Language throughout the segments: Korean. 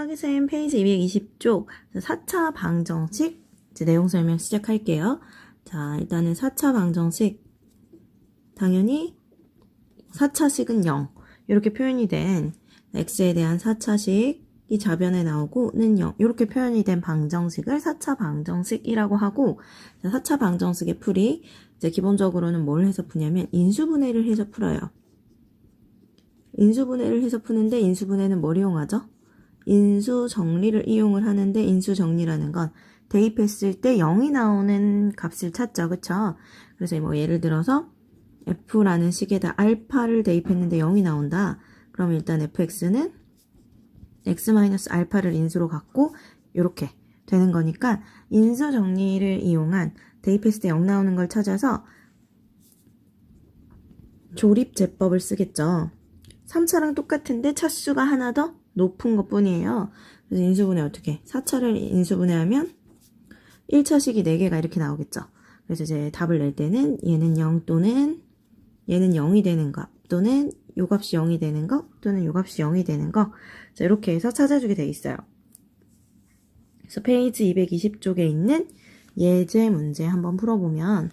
수학의쌤 페이지 220쪽 4차 방정식 이제 내용 설명 시작할게요. 자, 일단은 4차 방정식 당연히 4차식은 0 이렇게 표현이 된 x에 대한 4차식이 좌변에 나오고는 0 이렇게 표현이 된 방정식을 4차 방정식이라고 하고 4차 방정식의 풀이 이제 기본적으로는 뭘 해서 푸냐면 인수분해를 해서 풀어요. 인수분해를 해서 푸는데 인수분해는 뭘 이용하죠? 인수 정리를 이용을 하는데 인수 정리라는 건 대입했을 때 0이 나오는 값을 찾죠. 그쵸? 그래서 뭐 예를 들어서 f라는 식에다 알파를 대입했는데 0이 나온다. 그럼 일단 fx는 x-알파를 인수로 갖고 이렇게 되는 거니까 인수 정리를 이용한 대입했을 때 0 나오는 걸 찾아서 조립 제법을 쓰겠죠. 3차랑 똑같은데 차수가 하나 더 높은 것 뿐이에요. 그래서 인수분해 어떻게? 4차를 인수분해하면 1차식이 4개가 이렇게 나오겠죠. 그래서 이제 답을 낼 때는 얘는 0 또는 얘는 0이 되는 것 또는 요 값이 0이 되는 것 또는 요 값이 0이 되는 것 자, 이렇게 해서 찾아주게 돼 있어요. 그래서 페이지 220쪽에 있는 예제 문제 한번 풀어보면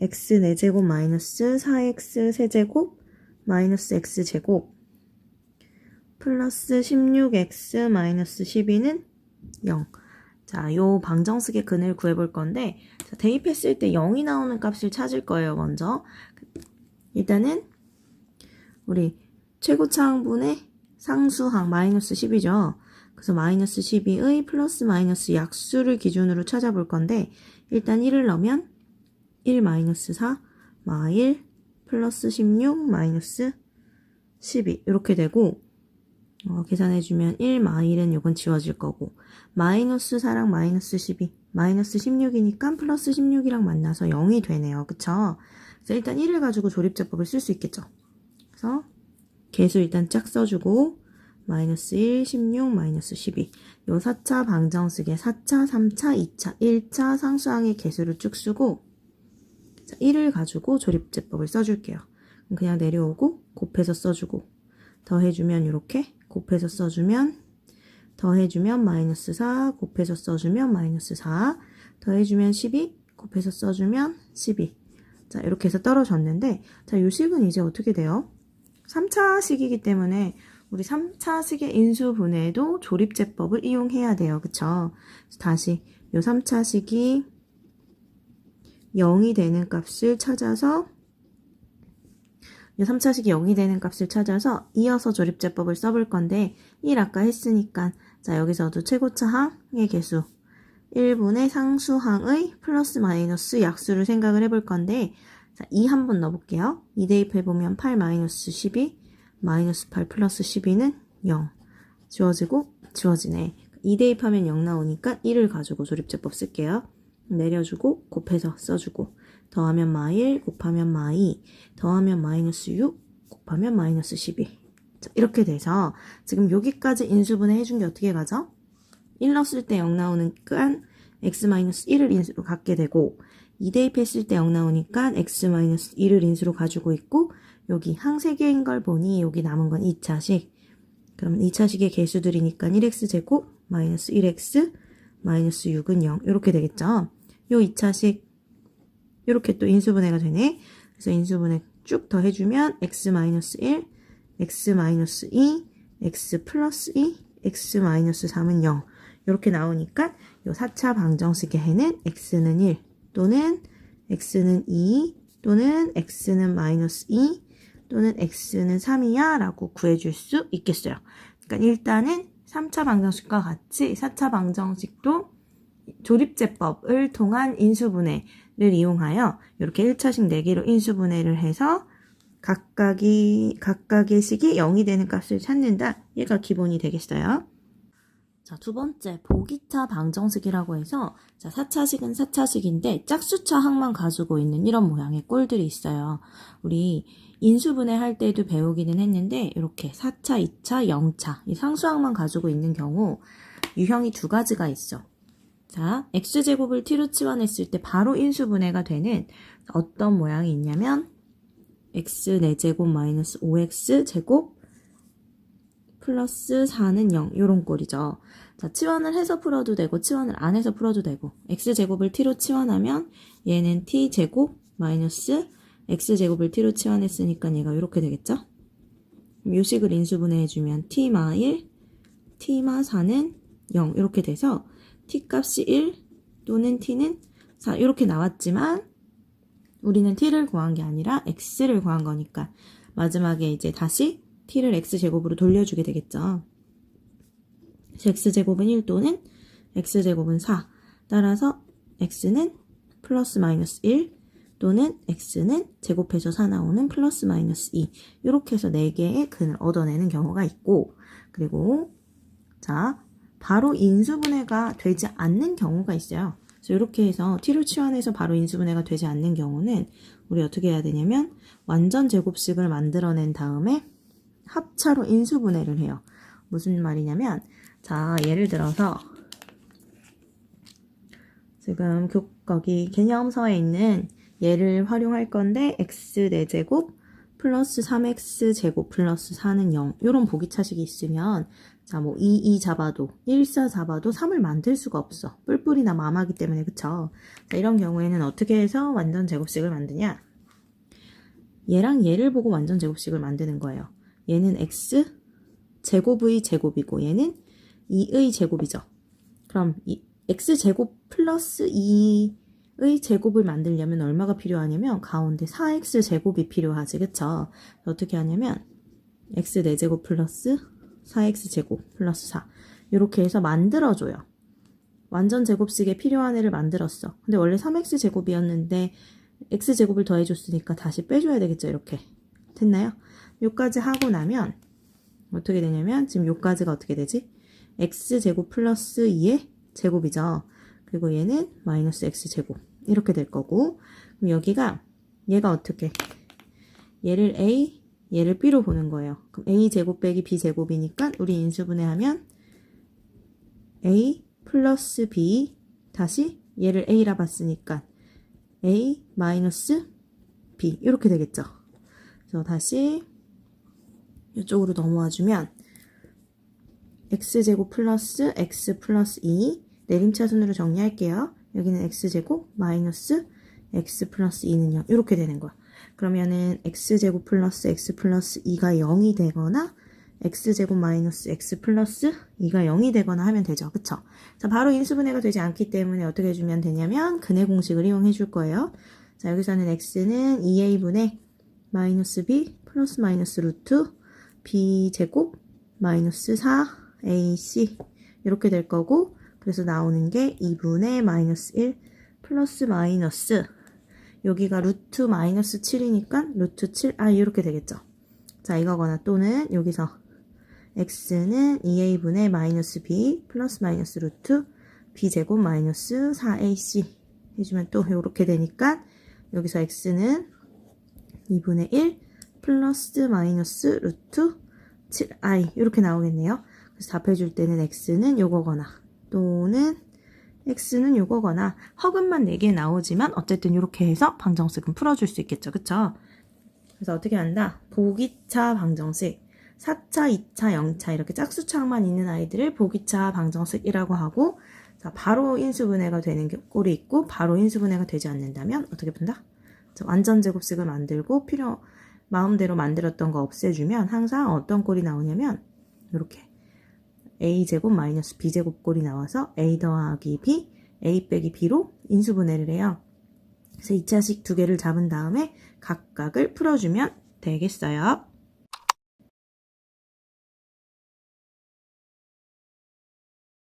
x 4제곱 마이너스 4x 세제곱 마이너스 x제곱 플러스 16x 마이너스 12는 0. 자, 요 방정식의 근을 구해볼 건데 자, 대입했을 때 0이 나오는 값을 찾을 거예요, 먼저. 일단은 우리 최고차항분의 상수항 마이너스 10이죠. 그래서 마이너스 12의 플러스 마이너스 약수를 기준으로 찾아볼 건데 일단 1을 넣으면 1 마이너스 4 마 1 플러스 16 마이너스 12 이렇게 되고 어, 계산해주면 1 마1은 이건 지워질 거고 마이너스 4랑 마이너스 12 마이너스 16이니까 플러스 16이랑 만나서 0이 되네요. 그쵸? 그래서 일단 1을 가지고 조립제법을 쓸 수 있겠죠. 그래서 개수 일단 짝 써주고 마이너스 1, 16, 마이너스 12 요 4차 방정식의 4차, 3차, 2차, 1차 상수항의 개수를 쭉 쓰고 자, 1을 가지고 조립제법을 써줄게요. 그냥 내려오고 곱해서 써주고 더해주면 이렇게 곱해서 써주면 더해주면 마이너스 4 곱해서 써주면 마이너스 4 더해주면 12 곱해서 써주면 12 자 이렇게 해서 떨어졌는데 자 요 식은 이제 어떻게 돼요? 3차 식이기 때문에 우리 3차 식의 인수분해도 조립제법을 이용해야 돼요. 그쵸? 다시 요 3차 식이 0이 되는 값을 찾아서 이 3차식이 0이 되는 값을 찾아서 이어서 조립제법을 써볼 건데 1 아까 했으니까. 자 여기서도 최고차항의 개수. 1분의 상수항의 플러스 마이너스 약수를 생각을 해볼 건데 자, 2 한번 넣어볼게요. 2 대입해 보면 8 마이너스 12 마이너스 8 플러스 12는 0 지워지고 지워지네. 2 대입하면 0 나오니까 1을 가지고 조립제법 쓸게요. 내려주고 곱해서 써주고 더하면 마1 곱하면 마2 더하면 마이너스 6 곱하면 마이너스 12 자, 이렇게 돼서 지금 여기까지 인수분해 해준 게 어떻게 가죠? 1 넣었을 때 0 나오니까 x-1을 인수로 갖게 되고 2 대입했을 때 0 나오니까 x-1을 인수로 가지고 있고 여기 항세 개인 걸 보니 여기 남은 건 2차식 그러면 2차식의 개수들이니까 1x제곱 마이너스 1x 마이너스 6은 0 이렇게 되겠죠. 요 2차식 이렇게 또 인수분해가 되네. 그래서 인수분해 쭉 더해주면 x-1, x-2, x 플러스 2, x-3은 0 이렇게 나오니까 요 4차 방정식의 해는 x는 1 또는 x는 2 또는 x는 마이너스 2 또는 x는 3이야 라고 구해줄 수 있겠어요. 그러니까 일단은 3차 방정식과 같이 4차 방정식도 조립제법을 통한 인수분해 를 이용하여 이렇게 1차식 4개로 인수분해를 해서 각각이, 각각의 식이 0이 되는 값을 찾는다. 얘가 기본이 되겠어요. 자, 두 번째, 보기차 방정식이라고 해서, 자, 4차식은 4차식인데, 짝수차 항만 가지고 있는 이런 모양의 꼴들이 있어요. 우리 인수분해 할 때도 배우기는 했는데, 이렇게 4차, 2차, 0차, 이 상수항만 가지고 있는 경우, 유형이 두 가지가 있어. 자, x제곱을 t로 치환했을 때 바로 인수분해가 되는 어떤 모양이 있냐면, x 4제곱 마이너스 5x 제곱 플러스 4는 0 요런 꼴이죠. 자, 치환을 해서 풀어도 되고 치환을 안 해서 풀어도 되고 x제곱을 t로 치환하면 얘는 t제곱 마이너스 x제곱을 t로 치환했으니까 얘가 이렇게 되겠죠? 요식을 인수분해해주면 t마 1, t마 4는 0 이렇게 돼서 t 값이 1 또는 t는 4 이렇게 나왔지만 우리는 t를 구한 게 아니라 x를 구한 거니까 마지막에 이제 다시 t를 x제곱으로 돌려주게 되겠죠. x제곱은 1 또는 x제곱은 4 따라서 x는 플러스 마이너스 1 또는 x는 제곱해서 4 나오는 플러스 마이너스 2 이렇게 해서 4개의 근을 얻어내는 경우가 있고 그리고 자 바로 인수분해가 되지 않는 경우가 있어요. 그래서 이렇게 해서 t를 치환해서 바로 인수분해가 되지 않는 경우는 우리 어떻게 해야 되냐면 완전 제곱식을 만들어낸 다음에 합차로 인수분해를 해요. 무슨 말이냐면 자 예를 들어서 지금 교, 거기 개념서에 있는 얘를 활용할 건데 x 4제곱 플러스 3x 제곱 플러스 4는 0 이런 보기 차식이 있으면 자 뭐 2, 2 잡아도 1, 4 잡아도 3을 만들 수가 없어. 뿔뿔이나 마마기 때문에 그쵸? 자 이런 경우에는 어떻게 해서 완전 제곱식을 만드냐? 얘랑 얘를 보고 완전 제곱식을 만드는 거예요. 얘는 x 제곱의 제곱이고 얘는 2의 제곱이죠. 그럼 이 x 제곱 플러스 2의 제곱을 만들려면 얼마가 필요하냐면 가운데 4x 제곱이 필요하지 그쵸? 어떻게 하냐면 x 4제곱 플러스 4x 제곱 플러스 4 이렇게 해서 만들어줘요. 완전 제곱식에 필요한 애를 만들었어. 근데 원래 3x 제곱이었는데 x 제곱을 더해줬으니까 다시 빼줘야 되겠죠 이렇게. 됐나요? 요까지 하고 나면 어떻게 되냐면 지금 요까지가 어떻게 되지? x 제곱 플러스 2의 제곱이죠. 그리고 얘는 마이너스 x 제곱. 이렇게 될 거고. 그럼 여기가 얘가 어떻게? 얘를 a 얘를 b로 보는 거예요. 그럼 a 제곱 빼기 b 제곱이니까 우리 인수분해하면 a 플러스 b 다시 얘를 a라 봤으니까 a 마이너스 b 이렇게 되겠죠. 그래서 다시 이쪽으로 넘어와 주면 x제곱 플러스 x 플러스 2 내림차순으로 정리할게요. 여기는 x제곱 마이너스 x 플러스 2는 0 이렇게 되는 거야. 그러면은 x제곱 플러스 x 플러스 2가 0이 되거나 x제곱 마이너스 x 플러스 2가 0이 되거나 하면 되죠. 그쵸? 자, 바로 인수분해가 되지 않기 때문에 어떻게 해주면 되냐면 근해 공식을 이용해 줄 거예요. 자, 여기서는 x는 2a분의 마이너스 b 플러스 마이너스 루트 b 제곱 마이너스 4ac 이렇게 될 거고 그래서 나오는 게 2분의 마이너스 1 플러스 마이너스 여기가 루트 마이너스 7이니까 루트 7 아 이렇게 되겠죠. 자 이거거나 또는 여기서 x는 2a분의 마이너스 b 플러스 마이너스 루트 b제곱 마이너스 4ac 해주면 또 이렇게 되니까 여기서 x는 2분의 1 플러스 마이너스 루트 7i 이렇게 나오겠네요. 그래서 답해줄 때는 x는 요거거나 또는 x는 요거거나 허근만 4개 나오지만 어쨌든 이렇게 해서 방정식은 풀어줄 수 있겠죠. 그쵸? 그래서 어떻게 한다? 보기차 방정식 4차, 2차, 0차 이렇게 짝수창만 있는 아이들을 보기차 방정식이라고 하고 자 바로 인수분해가 되는 꼴이 있고 바로 인수분해가 되지 않는다면 어떻게? 자, 완전 제곱식을 만들고 필요 마음대로 만들었던 거 없애주면 항상 어떤 꼴이 나오냐면 이렇게 a제곱 마이너스 b제곱 꼴이 나와서 a 더하기 b, a 빼기 b로 인수분해를 해요. 그래서 2차식 두 개를 잡은 다음에 각각을 풀어주면 되겠어요.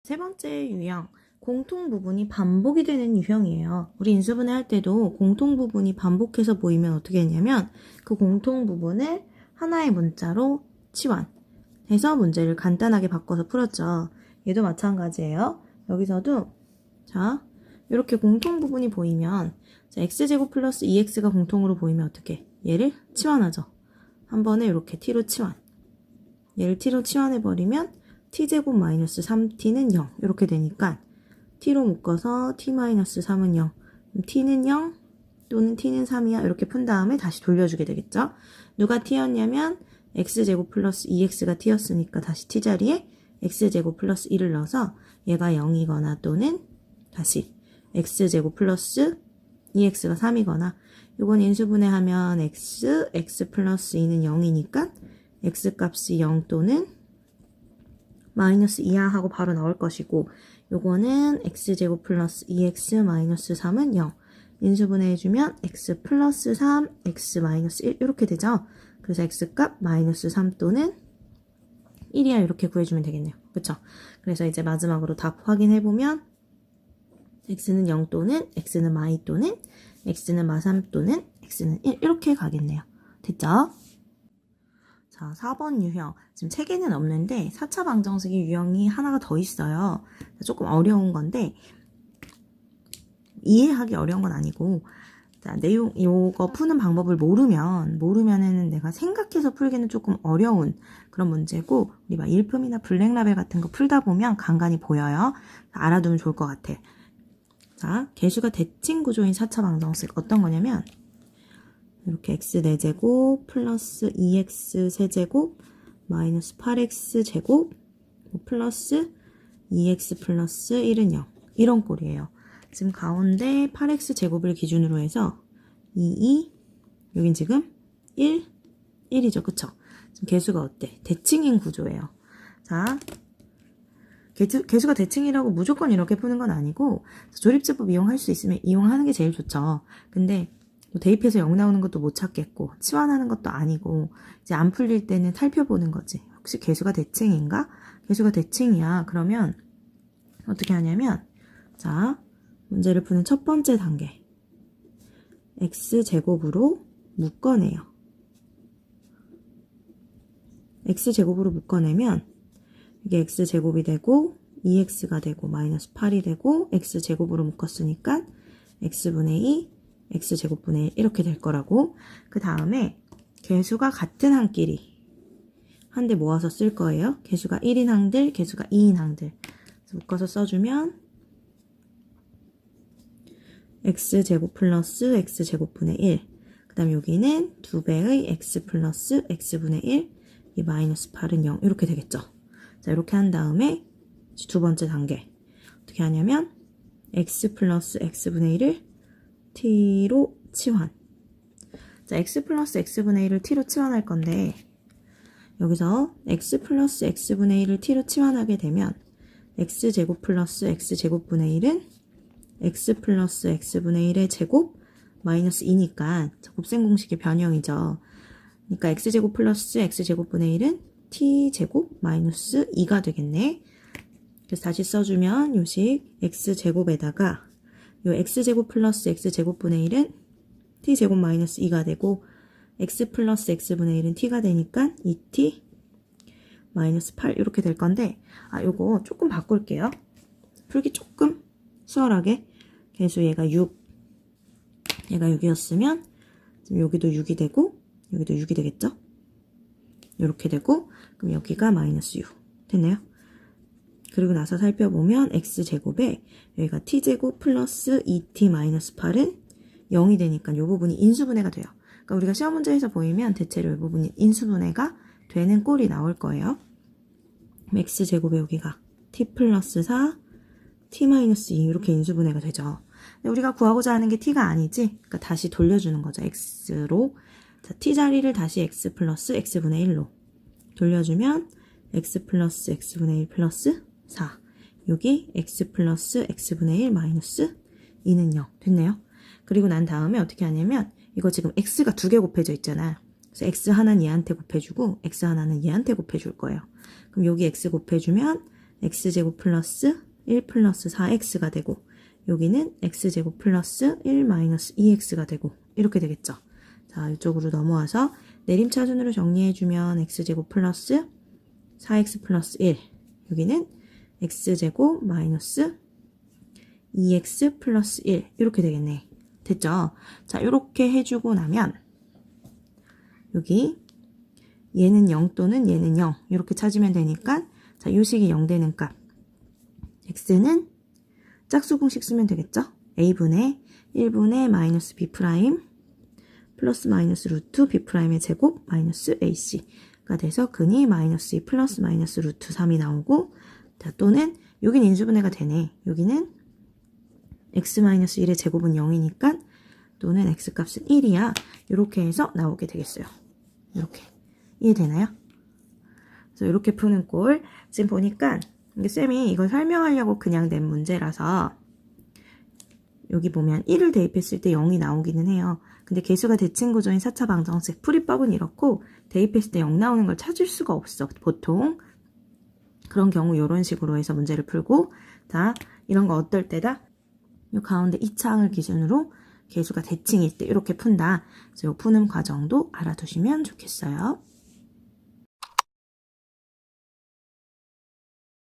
세 번째 유형, 공통 부분이 반복이 되는 유형이에요. 우리 인수분해 할 때도 공통 부분이 반복해서 보이면 어떻게 했냐면 그 공통 부분을 하나의 문자로 치환 해서 문제를 간단하게 바꿔서 풀었죠. 얘도 마찬가지예요. 여기서도 자 이렇게 공통 부분이 보이면 자, x제곱 플러스 2x가 공통으로 보이면 어떻게 얘를 치환하죠. 한 번에 이렇게 t로 치환 얘를 t로 치환해버리면 t제곱 마이너스 3t는 0 이렇게 되니까 t로 묶어서 t-3은 0 t는 0 또는 t는 3이야 이렇게 푼 다음에 다시 돌려주게 되겠죠. 누가 t였냐면 x제곱 플러스 2x가 t였으니까 다시 t자리에 x제곱 플러스 1을 넣어서 얘가 0이거나 또는 다시 x제곱 플러스 2x가 3이거나 이건 인수분해하면 x, x 플러스 2는 0이니까 x 값이 0 또는 마이너스 2야 하고 바로 나올 것이고 요거는 x제곱 플러스 2x 마이너스 3은 0 인수분해해주면 x 플러스 3, x 마이너스 1 이렇게 되죠. 그래서 x값 마이너스 3 또는 1이야 이렇게 구해주면 되겠네요. 그쵸? 그래서 이제 마지막으로 답 확인해보면 x는 0 또는 x는 마이 또는 x는 마3 또는 x는 1 이렇게 가겠네요. 됐죠? 자, 4번 유형. 지금 책 에는 없는데 4차 방정식의 유형이 하나가 더 있어요. 조금 어려운 건데 이해하기 어려운 건 아니고 자, 내용 요거 푸는 방법을 모르면 모르면은 내가 생각해서 풀기는 조금 어려운 그런 문제고 우리 막 일품이나 블랙라벨 같은 거 풀다 보면 간간히 보여요. 알아두면 좋을 것 같아. 자, 개수가 대칭 구조인 4차 방정식 어떤 거냐면 이렇게 x 4제곱 플러스 2x 세제곱 마이너스 8x 제곱 뭐 플러스 2x 플러스 1은 0 이런 꼴이에요. 지금 가운데 8x 제곱을 기준으로 해서 2, 2 여긴 지금 1, 1이죠. 그쵸? 지금 개수가 어때? 대칭인 구조예요. 자, 개수, 개수가 대칭이라고 무조건 이렇게 푸는 건 아니고 조립제법 이용할 수 있으면 이용하는 게 제일 좋죠. 근데 뭐 대입해서 0 나오는 것도 못 찾겠고 치환하는 것도 아니고 이제 안 풀릴 때는 살펴보는 거지. 혹시 개수가 대칭인가? 개수가 대칭이야. 그러면 어떻게 하냐면 자 문제를 푸는 첫 번째 단계 x제곱으로 묶어내요. x제곱으로 묶어내면 이게 x제곱이 되고 2x가 되고 마이너스 8이 되고 x제곱으로 묶었으니까 x분의 2 x제곱분의 1 이렇게 될 거라고 그 다음에 개수가 같은 항끼리 한 대 모아서 쓸 거예요. 개수가 1인 항들, 개수가 2인 항들 묶어서 써주면 x제곱 플러스 x제곱분의 1. 그 다음 여기는 2배의 x 플러스 x분의 1. 이 마이너스 8은 0. 이렇게 되겠죠. 자, 이렇게 한 다음에 두 번째 단계. 어떻게 하냐면 x 플러스 x분의 1을 t로 치환. 자, x 플러스 x분의 1을 t로 치환할 건데 여기서 x 플러스 x분의 1을 t로 치환하게 되면 x제곱 플러스 x제곱분의 1은 x 플러스 x분의 1의 제곱 마이너스 2니까 곱셈 공식의 변형이죠. 그러니까 x제곱 플러스 x제곱분의 1은 t제곱 마이너스 2가 되겠네. 그래서 다시 써주면 요식 x제곱에다가 요 x제곱 플러스 x제곱분의 1은 t제곱 마이너스 2가 되고 x 플러스 x분의 1은 t가 되니까 2t 마이너스 8 이렇게 될 건데 아 요거 조금 바꿀게요. 풀기 조금 수월하게 개수 얘가 6 얘가 6이었으면 여기도 6이 되고 여기도 6이 되겠죠? 이렇게 되고 그럼 여기가 마이너스 6 됐나요? 그리고 나서 살펴보면 x제곱에 여기가 t제곱 플러스 2t 마이너스 8은 0이 되니까 이 부분이 인수분해가 돼요. 그러니까 우리가 시험 문제에서 보이면 대체로 이 부분이 인수분해가 되는 꼴이 나올 거예요. x제곱에 여기가 t 플러스 4, t 마이너스 2 이렇게 인수분해가 되죠. 우리가 구하고자 하는 게 t가 아니지. 그러니까 다시 돌려주는 거죠. x로. 자, t 자리를 다시 x 플러스 x분의 1로 돌려주면 x 플러스 x분의 1 플러스 4. 여기 x 플러스 x분의 1 마이너스 2는 0 됐네요. 그리고 난 다음에 어떻게 하냐면 이거 지금 x가 두 개 곱해져 있잖아. 그래서 x 하나는 얘한테 곱해주고 x 하나는 얘한테 곱해줄 거예요. 그럼 여기 x 곱해주면 x제곱 플러스 1 플러스 4x가 되고 여기는 x제곱 플러스 1 마이너스 2x가 되고 이렇게 되겠죠. 자 이쪽으로 넘어와서 내림차순으로 정리해주면 x제곱 플러스 4x 플러스 1 여기는 x제곱 마이너스 2x 플러스 1 이렇게 되겠네. 됐죠? 자 이렇게 해주고 나면 여기 얘는 0 또는 얘는 0 이렇게 찾으면 되니까 자 요식이 0 되는 값 x는 짝수 공식 쓰면 되겠죠? a분의 1분의 마이너스 b 프라임 플러스 마이너스 루트 b 프라임의 제곱 마이너스 ac 3가 돼서 근이 마이너스 2 플러스 마이너스 루트 3이 나오고 자, 또는 여긴 인수분해가 되네. 여기는 x 마이너스 1의 제곱은 0이니까 또는 x 값은 1이야. 이렇게 해서 나오게 되겠어요. 이렇게 이해되나요? 그래서 이렇게 푸는 꼴 지금 보니까 쌤이 이걸 설명하려고 그냥 낸 문제라서 여기 보면 1을 대입했을 때 0이 나오기는 해요. 근데 개수가 대칭 구조인 4차 방정식 풀이법은 이렇고 대입했을 때 0 나오는 걸 찾을 수가 없어. 보통 그런 경우 이런 식으로 해서 문제를 풀고 자 이런 거 어떨 때다? 이 가운데 이 창을 기준으로 개수가 대칭일 때 이렇게 푼다. 그래서 이 푸는 과정도 알아두시면 좋겠어요.